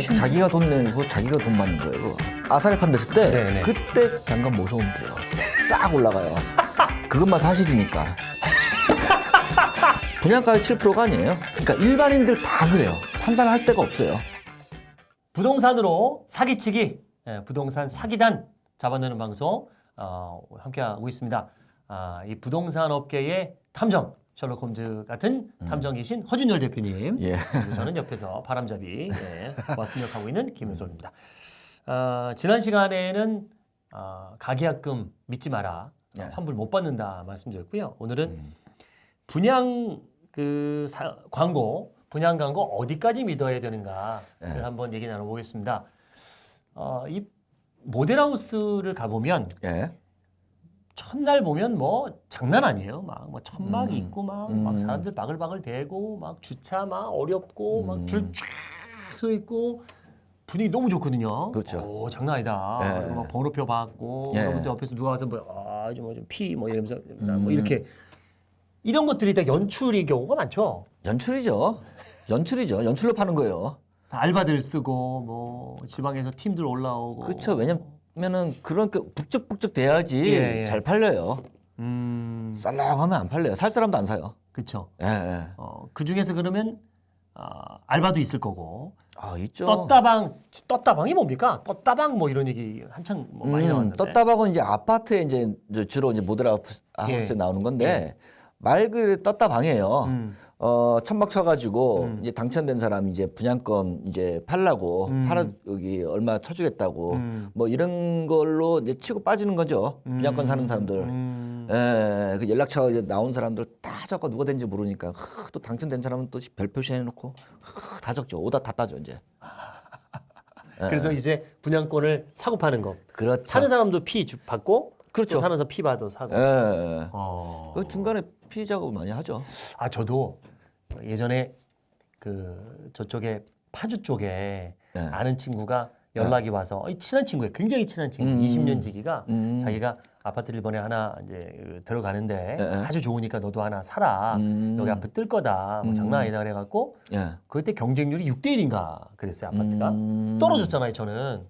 자 기, 자기가 돈 내고 자기가 돈 받는 거예요. 그거. 아사리판 됐을 때 네네. 그때 잠깐 모셔오면 돼요. 싹 올라가요. 그것만 사실이니까. 분양가의 7%가 아니에요. 그러니까 일반인들 다 그래요. 판단할 데가 없어요. 부동산으로 사기치기, 예, 부동산 사기단 잡아내는 방송 어, 함께하고 있습니다. 아, 이 부동산 업계의 탐정 셜록 홈즈 같은 탐정이신 허준열 대표님. 예. 그리고 저는 옆에서 바람잡이 예, 와 승역하고 있는 김은솔입니다. 어, 지난 시간에는 어, 가계약금 믿지 마라, 예. 환불 못 받는다 말씀드렸고요. 오늘은 분양 그 사- 광고, 분양 광고 어디까지 믿어야 되는가를 네. 한번 얘기 나눠보겠습니다. 어, 이 모델하우스를 가보면 예. 첫날 보면 뭐 장난 아니에요. 막뭐 천막 음. 있고 막, 음. 막 사람들 바글바글 대고 막 주차 막 어렵고 음. 막줄 쫙 서 있고 분위기 너무 좋거든요. 그렇죠. 오 장난 아니다. 예. 그리고 막 번호표 받고 예. 여러분들 옆에서 누가 와서 뭐아좀뭐좀피뭐 이러면서 뭐 음. 이렇게 이런 것들이 다 연출이 경우가 많죠. 연출이죠. 연출이죠. 연출로 파는 거예요. 다 알바들 쓰고 뭐 지방에서 팀들 올라오고 그렇죠. 왜냐면은 그런 게 북적북적 돼야지 예, 예. 잘 팔려요. 음 썰렁하면 안 팔려요. 살 사람도 안 사요. 그렇죠. 예, 예. 어, 그 중에서 그러면 아, 알바도 있을 거고 아, 있죠. 떴다방 떴다방이 뭡니까? 떴다방 뭐 이런 얘기 한창 뭐 많이 음, 나왔는데 떴다방은 이제 아파트에 이제 주로 이제 모델 하우스에 예. 나오는 건데 말 그대로 떴다방이에요. 음. 어, 천막 쳐가지고 음. 이제 당첨된 사람 이제 분양권 이제 팔라고 음. 팔아 여기 얼마 쳐주겠다고 음. 뭐 이런 걸로 이제 치고 빠지는 거죠. 분양권 사는 사람들. 음. 예, 그 연락처 이제 나온 사람들 다 적어 누가 된지 모르니까 흐, 또 당첨된 사람은 또 별 표시 해놓고 흐, 다 적죠. 오다 다 따죠 이제. 그래서 이제 분양권을 사고 파는 거 그렇죠. 사는 사람도 피 주- 받고 그렇죠. 또 사는 사람 피 받아 사고 예, 예. 어. 그 중간에 피해 작업을 많이 하죠. 아 저도 예전에 그 저쪽에 파주 쪽에 네. 아는 친구가 연락이 와서 이 친한 친구예요. 굉장히 친한 친구. 음. 20년 지기가 음. 자기가 아파트를 이번에 하나 이제 그 들어가는데 네, 네. 아주 좋으니까 너도 하나 사라. 음. 여기 앞에 뜰 거다. 뭐 음. 장난 아니다 그래갖고 예. 그때 경쟁률이 6대 1인가 그랬어요 아파트가 음. 떨어졌잖아요 저는.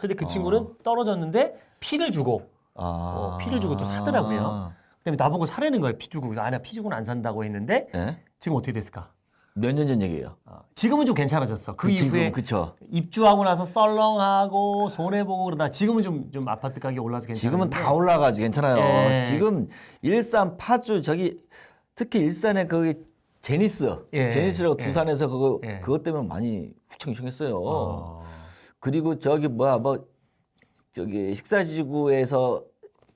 근데 그 친구는 떨어졌는데 피를 주고 아. 어, 피를 주고 또 사더라고요. 그다음에 나보고 사라는 거예요 피 주고 아니야 피 주고는 안 산다고 했는데 예? 지금 어떻게 됐을까? 몇 년 전 얘기예요. 어, 지금은 좀 괜찮아졌어. 그 이후에 그쵸. 입주하고 나서 썰렁하고 손해 보고 그러다 지금은 좀 좀 아파트 가격 올라서 괜찮아. 지금은 다 올라가지 괜찮아요. 예. 지금 일산 파주 저기 특히 일산에 거기 제니스 예. 제니스라고 예. 두산에서 그거 예. 그것 때문에 많이 휘청휘청했어요. 어. 그리고 저기 뭐야 뭐 저기 식사지구에서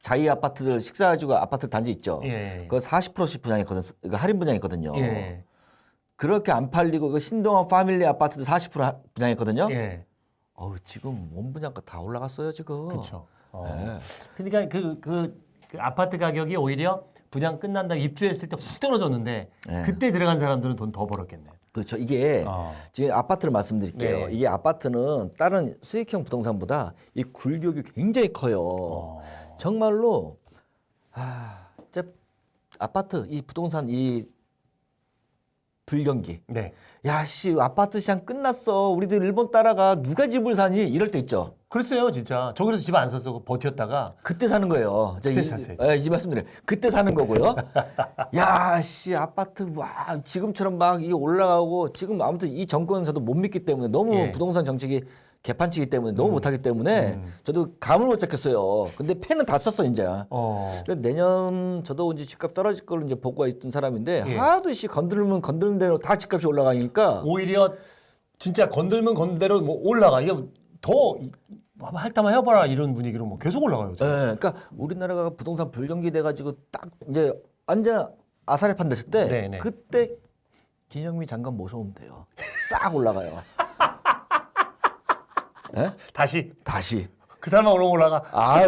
자이 아파트들 식사지구 아파트 단지 있죠. 예. 그거 40%씩 분양했거든. 그 할인 분양했거든요. 예. 그렇게 안 팔리고 그 신동원 파밀리 아파트도 40% 하- 분양했거든요. 예. 어우 지금 원 분양가 다 올라갔어요 지금. 그렇죠. 어. 네. 그러니까 그, 그, 그 아파트 가격이 오히려 분양 끝난 다음 입주했을 때 훅 떨어졌는데 네. 그때 들어간 사람들은 돈 더 벌었겠네. 그렇죠. 이게 어. 지금 아파트를 말씀드릴게요. 네. 이게 아파트는 다른 수익형 부동산보다 이 굴격이 굉장히 커요. 어. 정말로 아, 진짜 아파트 이 부동산 이 불경기. 네. 야, 씨, 아파트 시장 끝났어. 우리들 일본 따라가. 누가 집을 사니? 이럴 때 있죠. 그랬어요, 진짜. 저 그래서 집 안 샀어. 버텼다가 그때 사는 거예요. 저 그때 이, 샀어요. 예, 이 말씀드려요. 그때 사는 거고요. 야, 씨, 아파트, 와, 지금처럼 막 이게 올라가고, 지금 아무튼 이 정권은 저도 못 믿기 때문에 너무 예. 음. 부동산 정책이 개판치기 때문에 너무 못하기 때문에 저도 감을 못 잡겠어요. 근데 펜은 다 썼어, 이제. 어. 근데 내년 저도 이제 집값 떨어질 걸 이제 보고가 있던 사람인데 예. 하도 씨 건들면 건드는 대로 다 집값이 올라가니까 오히려 진짜 건들면 건든 대로 뭐 올라가. 이게 더 한번 핥아만 해봐라 이런 분위기로 뭐 계속 올라가요. 예, 그러니까 우리나라가 부동산 불경기 돼가지고 딱 이제 완전 아사리판 됐을 때 네, 네. 그때 김영미 장관 모셔오면 돼요. 싹 올라가요. 예? 다시 다시. 그 사람만 오르면 올라가. 아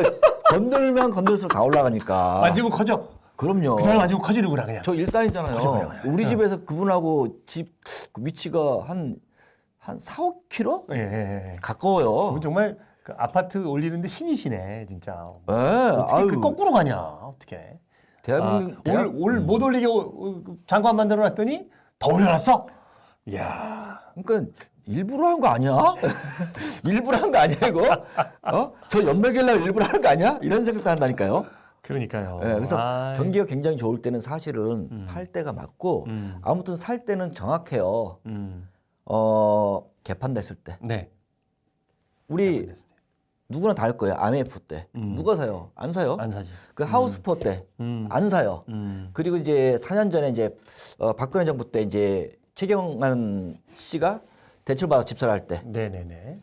건들면 건들수록 다 올라가니까. 만지면 커져. 그럼요. 그 사람 만지면 커지는구나 그냥. 저 일산이잖아요. 커져요. 우리 예. 집에서 그분하고 집그 위치가 한, 한 4, 5km? 예, 예, 예. 가까워요. 그분 정말 그 아파트 올리는데 신이시네 진짜. 예, 어떻게 아유, 그 거꾸로 가냐 어떻게? 대한민국, 아, 대한- 올, 올못 올리게 어, 그 장관 만들어 놨더니 더 올려놨어. 이야 그러니까 일부러 한 거 아니야? 일부러 한 거 아니야 이거? 어? 저 연매결날 일부러 하는 거 아니야? 이런 생각도 한다니까요. 그러니까요. 예, 그래서 아이, 경기가 굉장히 좋을 때는 사실은 음. 팔 때가 맞고 음, 아무튼 살 때는 정확해요. 음, 어 개판 됐을 때 네. 우리 누구나 다 할 거예요. IMF 때 음. 누가 사요? 안 사요? 안 사지. 그 하우스포 때안 음, 사요. 음, 그리고 이제 4년 전에 이제 어, 박근혜 정부 때 이제 최경환 씨가 대출 받아 집사를 할때안 네네네.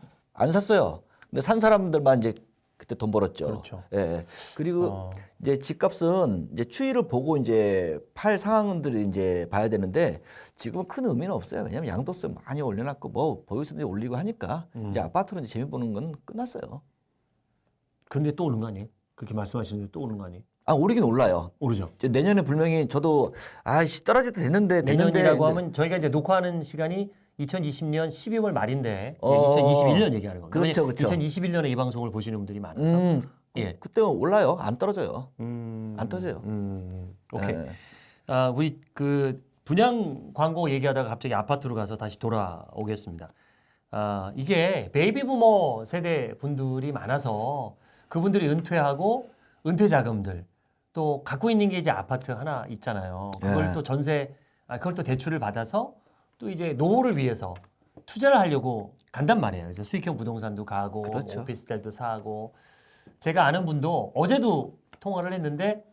샀어요. 근데 산 사람들만 이제 그때 돈 벌었죠. 그렇죠. 예, 예. 그리고 어, 이제 집값은 이제 추이를 보고 이제 팔 상황들을 이제 봐야 되는데 지금은 큰 의미는 없어요. 왜냐하면 양도세 많이 올려놨고 뭐 보유세도 올리고 하니까 음. 이제 아파트는 이제 재미 보는 건 끝났어요. 그런데 또 오는 거 아니에요? 그렇게 말씀하시는데 또 오는 거 아니에요? 아 오르긴 올라요. 오르죠. 이제 내년에 분명히 저도 아씨 떨어질 때 됐는데 됐는데 내년이라고 하면 저희가 이제 녹화하는 시간이 2020년 12월 말인데 어, 2021년 얘기하는 겁니다. 그렇죠, 그렇죠. 2021년에 이 방송을 보시는 분들이 많아서. 음, 예. 그때 올라요. 안 떨어져요. 음, 안 터져요. 음, 오케이. 예. 아, 우리 그 분양 광고 얘기하다가 갑자기 아파트로 가서 다시 돌아오겠습니다. 아, 이게 베이비 부머 세대 분들이 많아서 그분들이 은퇴하고 은퇴 자금들 또 갖고 있는 게 이제 아파트 하나 있잖아요. 그걸 예. 또 전세 아 그걸 또 대출을 받아서 또 이제 노후를 위해서 투자를 하려고 간단 말이에요. 그래서 수익형 부동산도 가고 그렇죠. 오피스텔도 사고 제가 아는 분도 어제도 통화를 했는데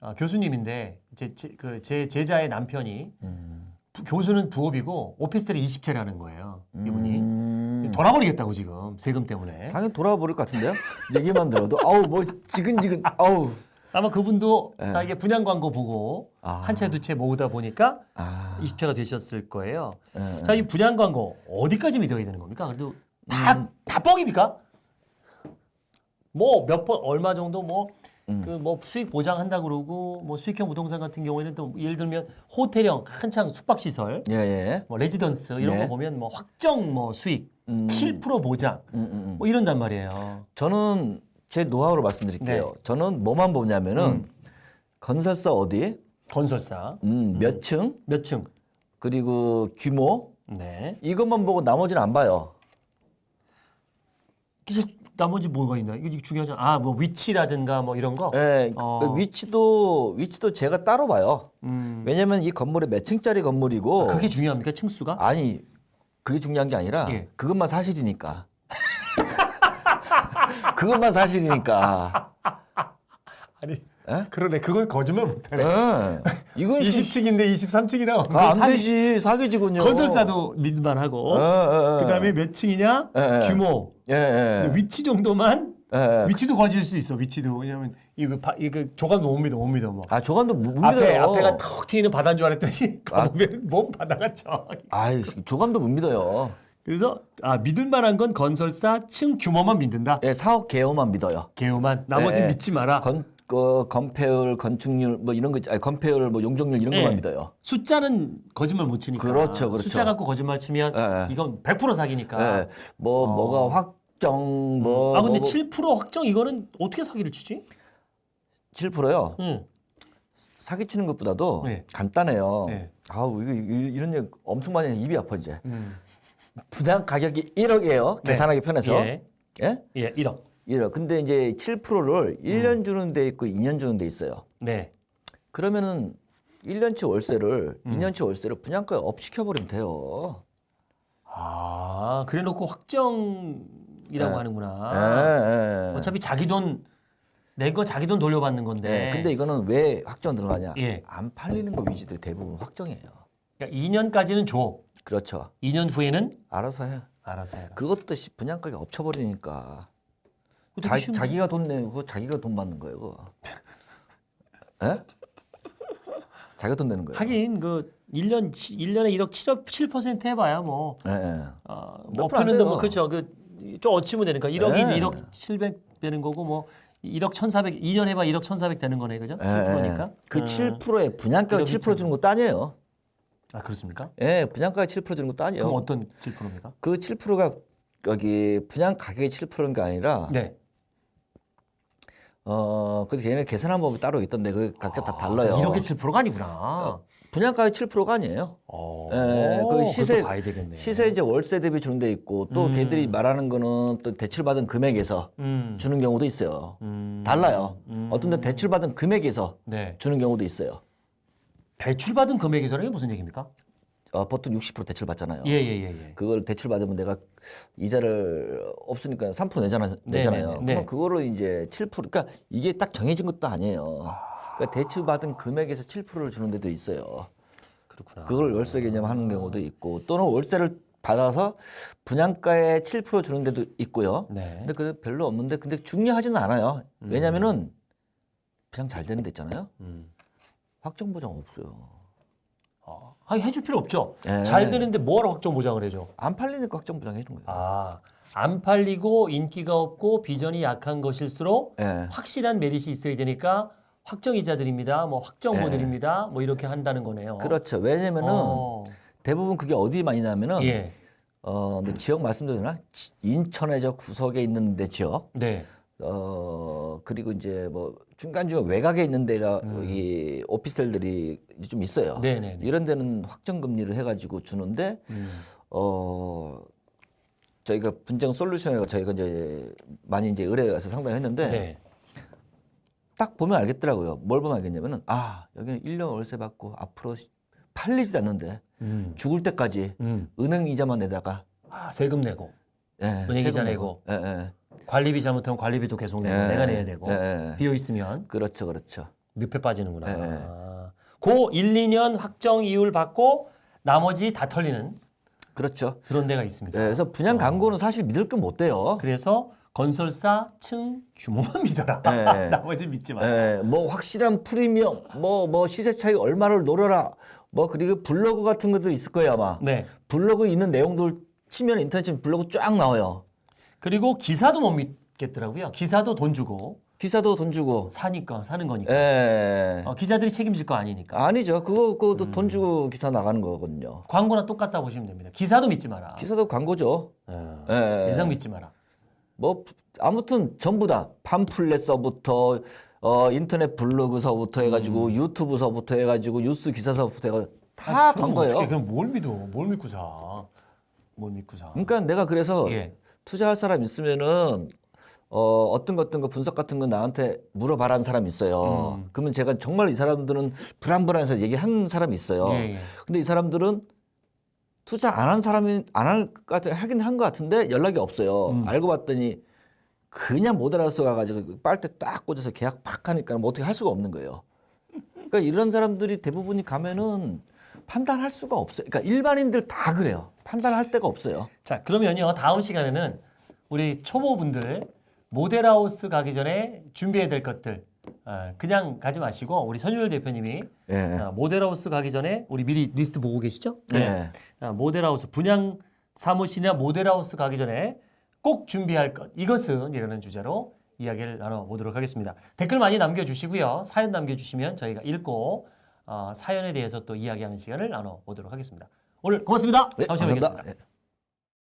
아, 교수님인데 제, 제, 그, 제 제자의 남편이 음. 부- 교수는 부업이고 오피스텔이 20채라는 거예요. 이분이 음. 돌아버리겠다고 지금 세금 때문에. 당연히 돌아버릴 것 같은데요. 얘기만 들어도 아우 뭐 지근지근 아우 아마 그분도 예. 다 이게 분양 광고 보고 아. 한 채 두 채 모으다 보니까 아. 20채가 되셨을 거예요. 예, 자, 이 분양 광고 어디까지 믿어야 되는 겁니까? 그래도 다, 다 뻥입니까? 뭐 몇 번 얼마 정도 뭐 그 뭐 수익 보장한다 그러고 뭐 수익형 부동산 같은 경우에는 또 예를 들면 호텔형 한창 숙박 시설 예, 예. 뭐 레지던스 이런 네. 거 보면 뭐 확정 뭐 수익 음. 7% 보장 음, 음, 음. 뭐 이런단 말이에요. 저는 제 노하우로 말씀드릴게요. 저는 뭐만 보냐면은 네. 음. 건설사 어디, 건설사 음, 몇 층, 몇 층? 그리고 규모 네. 이것만 보고 나머지는 안 봐요. 그래서 나머지 뭐가 있나? 이거 중요하잖아. 아, 뭐 위치라든가 뭐 이런 거. 예, 어. 그 위치도 위치도 제가 따로 봐요. 음. 왜냐면 이 건물이 몇 층짜리 건물이고 그게 중요합니까? 층수가? 아니 그게 중요한 게 아니라 예. 그것만 사실이니까. 그것만 사실이니까. 아니, 에? 그러네. 그건 거짓말 못하네. 예. 이건 시- 20층인데 23층이라고. 아, 안 되지 사기지군요. 건설사도 믿만하고. 예, 예, 예. 그다음에 몇 층이냐? 예, 예. 규모. 예, 예. 근데 위치 정도만 예, 예. 위치도 거질 수 있어. 위치도 왜냐면 이거 바, 이거 조감도 못 믿어. 못 믿어 뭐. 아 조감도 못 믿어요. 앞에 앞에가 턱 튀는 바다인 줄 알았더니 아. 몸 바다가 저. 아이 조감도 못 믿어요. 그래서 아 믿을 만한 건 건설사 층 규모만 믿는다. 예, 사업 개요만 믿어요. 개요만 나머지 예. 는 믿지 마라. 건 어, 건폐율, 건축률 뭐 이런 거, 아니, 건폐율, 뭐 용적률 이런 예. 것만 믿어요. 숫자는 거짓말 못 치니까. 그렇죠, 그렇죠. 숫자 갖고 거짓말 치면 예, 예. 이건 100% 사기니까. 예, 뭐 어. 뭐가 확정, 뭐 아 근데 뭐, 7% 확정 이거는 어떻게 사기를 치지? 7%요. 응. 사기 치는 것보다도 네. 간단해요. 네. 아우 이거 이- 이런 얘기 엄청 많이 해서 입이 아파 이제. 음. 분양 가격이 1억이에요. 네. 계산하기 편해서. 예. 예? 예, 1억. 1억. 근데 이제 7%를 음. 1년 주는 데 있고 2년 주는 데 있어요. 네. 그러면은 1년치 월세를 음. 2년치 월세를 분양가에 업 시켜버리면 돼요. 아, 그래 놓고 확정이라고 네. 하는구나. 예, 예. 어차피 자기 돈내거 자기 돈 돌려받는 건데. 네. 근데 이거는 왜 확정 들어가냐? 예. 안 팔리는 거 위주들 대부분 확정이에요. 그러니까 2년까지는 줘. 그렇죠. 2년 후에는 알아서 해. 알아서 해라. 그것도 시- 분양가가 엎쳐버리니까 자, 쉬운 자기가 돈 내고 그거 자기가 돈 받는 거예요. 그거. 예? 자기가 돈 내는 거예요. 하긴 그 1년 1년에 1억 7억 7% 해봐야 뭐 예, 예. 어, 몇뭐 프로 안 표는데 뭐 돼요. 그렇죠. 그좀 어치면 되니까 1억이 네. 1억 700 되는 거고 뭐 1억 1,400 2년 해봐 1억 1,400 되는 거네. 그죠? 예, 7%니까. 예. 그 7%의 분양가가 1억 7% 주는 것도 아니에요. 아, 그렇습니까? 예, 분양가가 7% 주는 것도 아니에요. 그럼 어떤 7%입니까? 그 7%가 여기 분양 가격이 7%인 게 아니라 네. 어, 그 걔네 계산한 법이 따로 있던데 그 각자 다 달라요. 1억에 7%가 아니구나. 분양가의 7%가 아니에요. 어, 예, 그 그것도 시세- 봐야 되겠네. 시세 이제 월세 대비 주는 데 있고 또 음. 걔들이 말하는 거는 또 대출 받은 금액에서 음. 주는 경우도 있어요. 음. 달라요. 음. 어떤 데 대출 받은 금액에서 네. 주는 경우도 있어요. 대출 받은 금액에서는 이게 무슨 얘기입니까? 어, 보통 60% 대출 받잖아요. 예, 예, 예, 예. 그걸 대출 받으면 내가 이자를 없으니까 3% 내잖아, 네, 내잖아요. 네, 네. 그럼 그거를 이제 7% 그러니까 이게 딱 정해진 것도 아니에요. 그러니까 대출 받은 금액에서 7%를 주는 데도 있어요. 그렇구나. 그걸 월세 개념 하는 경우도 있고 또는 월세를 받아서 분양가에 7% 주는 데도 있고요. 네. 근데 그 별로 없는데 근데 중요하지는 않아요. 왜냐면은 그냥 잘 되는 데 있잖아요. 음. 확정 보장 없어요. 아, 아니, 해줄 필요 없죠. 예. 잘 되는데 뭐하러 확정 보장을 해줘? 안 팔리니까 확정 보장 해주는 거예요. 아, 안 팔리고 인기가 없고 비전이 약한 것일수록 예. 확실한 메리트 있어야 되니까 확정이자 드립니다. 뭐 확정보 예. 뭐 이렇게 한다는 거네요. 그렇죠. 왜냐면은 어. 대부분 그게 어디 많이 나면은 예. 어 근데 지역 말씀드리나 나 인천의 저 구석에 있는 데 지역 네. 어 그리고 이제 뭐 중간 중간 외곽에 있는 데가 음. 여기 오피스텔들이 좀 있어요. 네, 네, 네. 이런 데는 확정 금리를 해가지고 주는데 음. 어 저희가 분쟁 솔루션이라고 저희가 이제 많이 이제 의뢰해서 상담했는데 네. 딱 보면 알겠더라고요. 뭘 보면 알겠냐면은 아 여기는 1년 월세 받고 앞으로 시- 팔리지도 않는데 음. 죽을 때까지 음. 은행 이자만 내다가 아, 세금 내고 예, 은행 이자 세금 내고. 예, 예. 관리비 잘못하면 관리비도 계속 내고 예, 내가 내야 되고 예, 예. 비어 있으면 그렇죠, 그렇죠. 늪에 빠지는구나. 예. 아. 그 1, 2년 확정 이율 받고 나머지 다 털리는 그렇죠. 그런 데가 있습니다. 예, 그래서 분양 광고는 사실 믿을 건 못 돼요. 그래서 건설사 층 규모만 믿어라. 예. 나머지 믿지 마. 예, 뭐 확실한 프리미엄, 뭐 뭐 시세 차이 얼마를 노려라. 뭐 그리고 블로그 같은 것도 있을 거예요 아마. 네. 블로그 있는 내용들 치면 인터넷 치면 블로그 쫙 나와요. 그리고 기사도 못 믿겠더라고요. 기사도 돈 주고 기사도 돈 주고. 사니까 사는 거니까. 예. 어, 기자들이 책임질 거 아니니까. 아니죠. 그거 그것도 음. 돈 주고 기사 나가는 거거든요. 광고나 똑같다 보시면 됩니다. 기사도 믿지 마라. 기사도 광고죠. 예. 예. 세상 믿지 마라. 뭐 아무튼 전부 다 팜플렛서부터 어 인터넷 블로그서부터 해가지고 유튜브서부터 해가지고 뉴스 기사서부터 해가지고 다 음. 아니, 그럼 광고예요. 그럼 뭘 믿어? 뭘 믿고 사? 뭘 믿고 사? 그러니까 내가 그래서 예. 투자할 사람 있으면은 어 어떤 거 어떤 거 분석 같은 거 나한테 물어봐라는 사람 있어요. 음. 그러면 제가 정말 이 사람들은 불안불안해서 얘기한 사람이 있어요. 예, 예. 근데 이 사람들은 투자 안 한 사람이 안 할 것 같아 하긴 한 것 같은데 연락이 없어요. 음. 알고 봤더니 그냥 못 알아서 가가지고 빨대 딱 꽂아서 계약 팍 하니까 뭐 어떻게 할 수가 없는 거예요. 그러니까 이런 사람들이 대부분이 가면은 판단할 수가 없어요. 그러니까 일반인들 다 그래요. 판단할 데가 없어요. 자, 그러면요. 다음 시간에는 우리 초보분들 모델하우스 가기 전에 준비해야 될 것들 아, 그냥 가지 마시고 우리 선율 대표님이 예. 아, 모델하우스 가기 전에 우리 미리 리스트 보고 계시죠? 네. 아, 모델하우스 분양 사무실이나 모델하우스 가기 전에 꼭 준비할 것 이것은 이라는 주제로 이야기를 나눠보도록 하겠습니다. 댓글 많이 남겨주시고요. 사연 남겨주시면 저희가 읽고 어, 사연에 대해서 또 이야기하는 시간을 나눠보도록 하겠습니다. 오늘 고맙습니다. 네, 다음 시간에. 뵙겠습니다. 예.